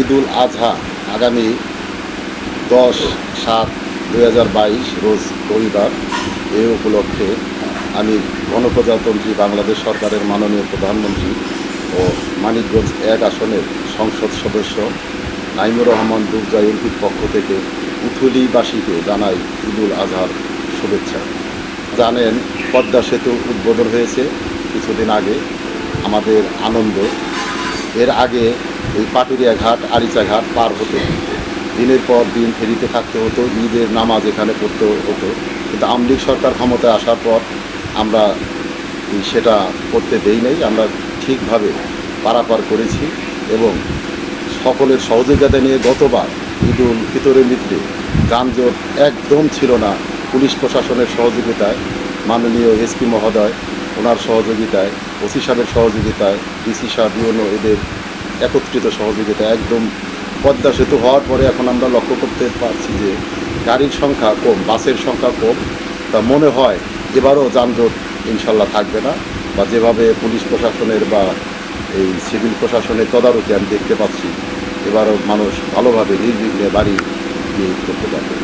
ঈদুল আজহা আগামী দশ সাত দুই হাজার বাইশ রোজ রবিবার এ উপলক্ষে আমি গণপ্রজাতন্ত্রী বাংলাদেশ সরকারের মাননীয় প্রধানমন্ত্রী ও মানিকগঞ্জ এক আসনের সংসদ সদস্য নাইমুর রহমান দুর্জা পক্ষ থেকে উথুলিবাসীকে জানাই ঈদুল আজহার শুভেচ্ছা। জানেন, পদ্মা সেতু উদ্বোধন হয়েছে কিছুদিন আগে আমাদের আনন্দ। এর আগে এই পাটুরিয়া ঘাট, আরিচা ঘাট পার হতো। দিনের পর দিন ফেরিতে থাকতে হতো, ঈদের নামাজ এখানে পড়তে হতো। কিন্তু আওয়ামী লীগ সরকার ক্ষমতায় আসার পর আমরা সেটা করতে দেই নাই, আমরা ঠিকভাবে পারাপার করেছি এবং সকলের সহযোগিতা নিয়ে গতবার ঈদ উল ফিতরের মিত্রে যানজট একদম ছিল না। পুলিশ প্রশাসনের সহযোগিতায়, মাননীয় এসপি মহোদয় ওনার সহযোগিতায়, ওসি সাহেবের সহযোগিতায়, ডিসি সাহেব ইউনো এদের একত্রিত সহযোগিতা একদম পদ্মা সেতু হওয়ার পরে এখন আমরা লক্ষ্য করতে পারছি যে গাড়ির সংখ্যা কম, বাসের সংখ্যা কম। তা মনে হয় এবারও যানজট ইনশাল্লাহ থাকবে না বা যেভাবে পুলিশ প্রশাসনের বা এই সিভিল প্রশাসনের তদারকি আমি দেখতে পাচ্ছি, এবারও মানুষ ভালোভাবে নির্বিঘ্নে বাড়ি করতে পারবে।